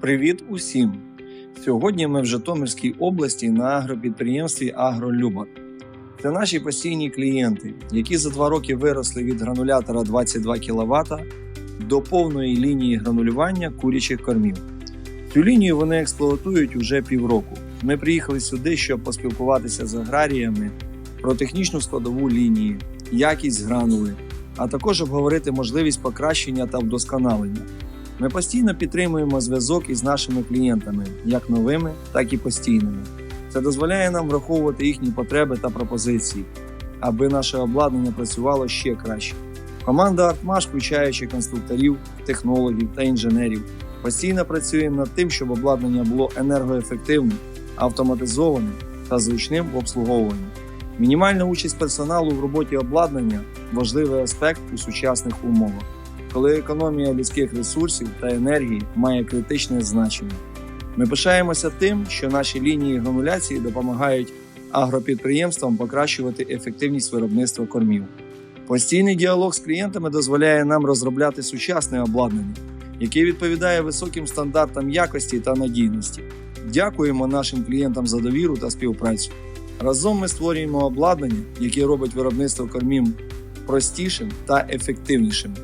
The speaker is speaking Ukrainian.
Привіт усім! Сьогодні ми в Житомирській області на агропідприємстві Агролюбар. Це наші постійні клієнти, які за два роки виросли від гранулятора 22 кВт до повної лінії гранулювання курячих кормів. Цю лінію вони експлуатують уже півроку. Ми приїхали сюди, щоб поспілкуватися з аграріями про технічну складову лінії, якість гранули, а також обговорити можливість покращення та вдосконалення. Ми постійно підтримуємо зв'язок із нашими клієнтами, як новими, так і постійними. Це дозволяє нам враховувати їхні потреби та пропозиції, аби наше обладнання працювало ще краще. Команда Артмаш, включаючи конструкторів, технологів та інженерів, постійно працює над тим, щоб обладнання було енергоефективним, автоматизованим та зручним в обслуговуванні. Мінімальна участь персоналу в роботі обладнання важливий аспект у сучасних умовах коли економія людських ресурсів та енергії має критичне значення. Ми пишаємося тим, що наші лінії грануляції допомагають агропідприємствам покращувати ефективність виробництва кормів. Постійний діалог з клієнтами дозволяє нам розробляти сучасне обладнання, яке відповідає високим стандартам якості та надійності. Дякуємо нашим клієнтам за довіру та співпрацю. Разом ми створюємо обладнання, яке робить виробництво кормів простішим та ефективнішим.